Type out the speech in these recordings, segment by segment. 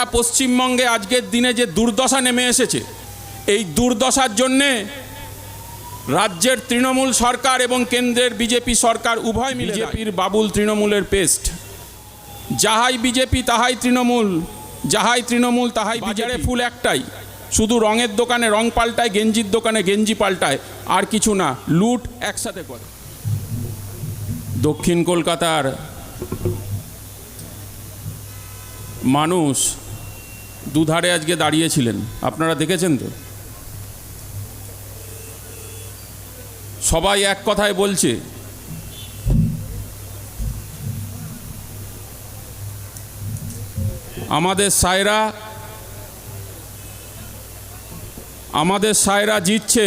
গোটা পশ্চিমবঙ্গে আজকের দিনে যে দুর্দশা নেমে এসেছে এই দুর্দশার জন্যে রাজ্যের তৃণমূল সরকার এবং কেন্দ্রের বিজেপি সরকার উভয় মিলে বিজেপির বাবুল তৃণমূলের পেস্ট। যাহাই বিজেপি তাহাই তৃণমূল যাহাই তৃণমূল তাহাই বাজারে ফুল একটাই। শুধু রঙের দোকানে রং পাল্টায় গেঞ্জির দোকানে গেঞ্জি পাল্টায় আর কিছু না লুট একসাথে করে। দক্ষিণ কলকাতার মানুষ দুধারে আজকে দাঁড়িয়েছিলেন। আপনারা দেখেছেন তো? সবাই এক কথায় বলছে, আমাদের সায়রা আমাদের সায়রা জিতছে।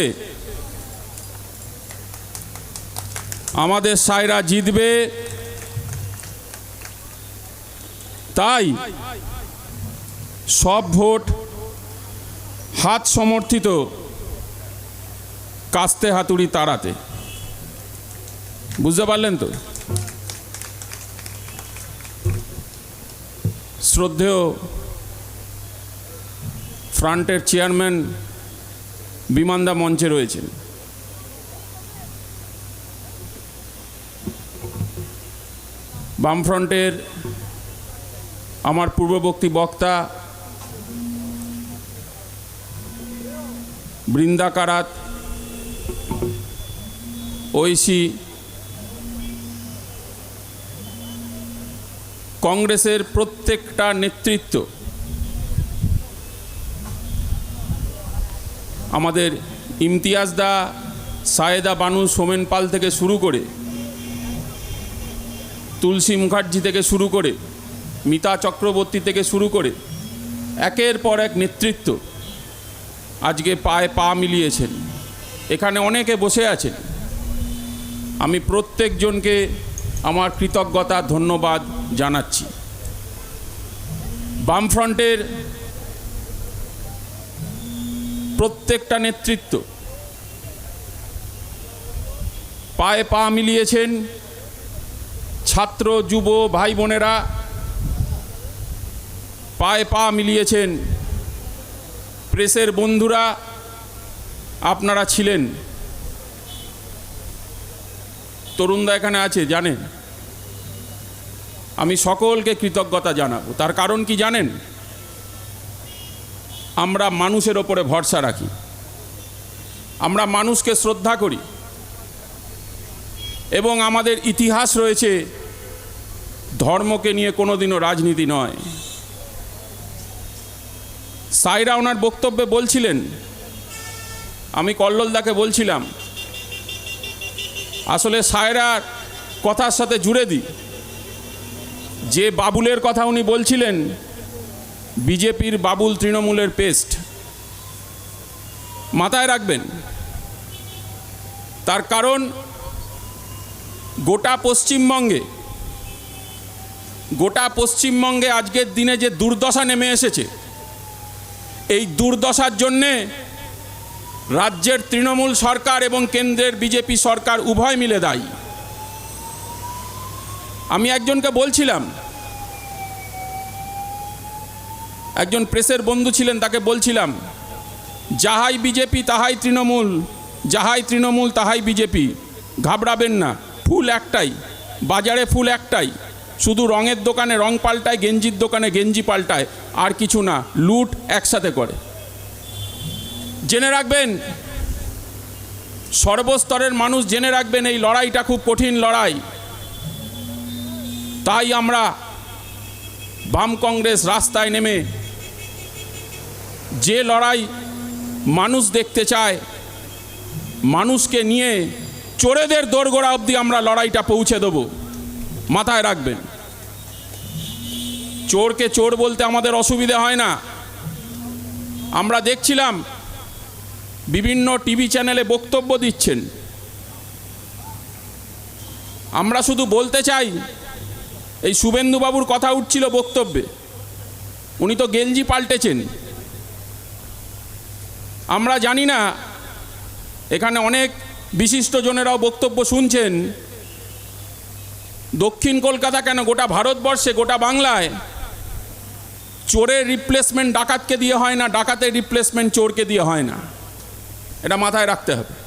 আমাদের সায়রা জিতবে। তাই সব ভোট হাত সমর্থিত কাস্তে হাতুড়ি তাড়াতে বুঝতে পারলেন তো? শ্রদ্ধেয় ফ্রন্টের চেয়ারম্যান বিমানদা মঞ্চে রয়েছেন। বামফ্রন্টের আমার পূর্ববর্তী বক্তা বৃন্দাকারাত ঐশী কংগ্রেসের প্রত্যেকটা নেতৃত্ব আমাদের ইমতিয়াজ দা সায়েদা বানু সোমেন পাল থেকে শুরু করে তুলসী মুখার্জি থেকে শুরু করে মিতা চক্রবর্তী থেকে শুরু করে একের পর এক নেতৃত্ব আজকে পায়ে পা মিলিয়েছেন। এখানে অনেকে বসে আছেন। আমি প্রত্যেকজনকে আমার কৃতজ্ঞতা, ধন্যবাদ জানাচ্ছি। বামফ্রন্টের প্রত্যেকটা নেতৃত্ব পায়ে পা মিলিয়েছেন ছাত্র, যুব ভাই বোনেরা। পায়ে পা মিলিয়েছেন প্রেসের বন্ধুরা, আপনারা ছিলেন। তরুণদা এখানে আছে, জানেন। আমি সকলকে কৃতজ্ঞতা জানাব। তার কারণ কি জানেন? আমরা মানুষের ওপরে ভরসা রাখি। আমরা মানুষকে শ্রদ্ধা করি। এবং আমাদের ইতিহাস রয়েছে, ধর্মকে নিয়ে কোনোদিনও রাজনীতি নয়। সাইরা ওনার বক্তব্যে বলছিলেন, আমি কল্লোলদাকে বলছিলাম, আসলে সায়রার কথার সাথে জুড়ে দিই। যে বাবুলের কথা উনি বলছিলেন, বিজেপির বাবুল তৃণমূলের পেস্ট, মাথায় রাখবেন, তার কারণ গোটা পশ্চিমবঙ্গে গোটা পশ্চিমবঙ্গে আজকের দিনে যে দুর্দশা নেমে এসেছে এই দুর্দশার জন্যে রাজ্যের তৃণমূল সরকার এবং কেন্দ্রের বিজেপি সরকার উভয় মিলে দায়ী। আমি একজনকে বলছিলাম, একজন প্রেসের বন্ধু ছিলেন, তাকে বলছিলাম, যাহাই বিজেপি তাহাই তৃণমূল, যাহাই তৃণমূল তাহাই বিজেপি, ঘাবড়াবেন না, ফুল একটাই, বাজারে ফুল একটাই শুধু রঙের দোকানে রং পাল্টায়, গেঞ্জির দোকানে গেঞ্জি পাল্টায়, আর কিছু না, লুট একসাথে করে। জেনে রাখবেন, সর্বস্তরের মানুষ জেনে রাখবেন, এই লড়াইটা খুব কঠিন লড়াই। তাই আমরা বাম কংগ্রেস রাস্তায় নেমে যে লড়াই মানুষ দেখতে চায়, মানুষকে নিয়ে চোরেদের দোরগোড়া অবধি আমরা লড়াইটা পৌঁছে দেব। মাথায় রাখবেন। চোরকে চোর বলতে আমাদের অসুবিধে হয় না। আমরা দেখছিলাম বিভিন্ন টিভি চ্যানেলে বক্তব্য দিচ্ছেন। আমরা শুধু বলতে চাই, এই শুভেন্দুবাবুর কথা উঠছিল বক্তব্যে। উনি তো গেঞ্জি পাল্টেছেন। আমরা জানি না, এখানে অনেক বিশিষ্টজনেরাও বক্তব্য শুনছেন। দক্ষিণ কলকাতা কেন গোটা ভারতবর্ষে, গোটা বাংলায় চোরের রিপ্লেসমেন্ট ডাকাতকে দিয়ে হয় না, ডাকাতের রিপ্লেসমেন্ট চোরকে দিয়ে হয় না। এটা মাথায় রাখতে হবে।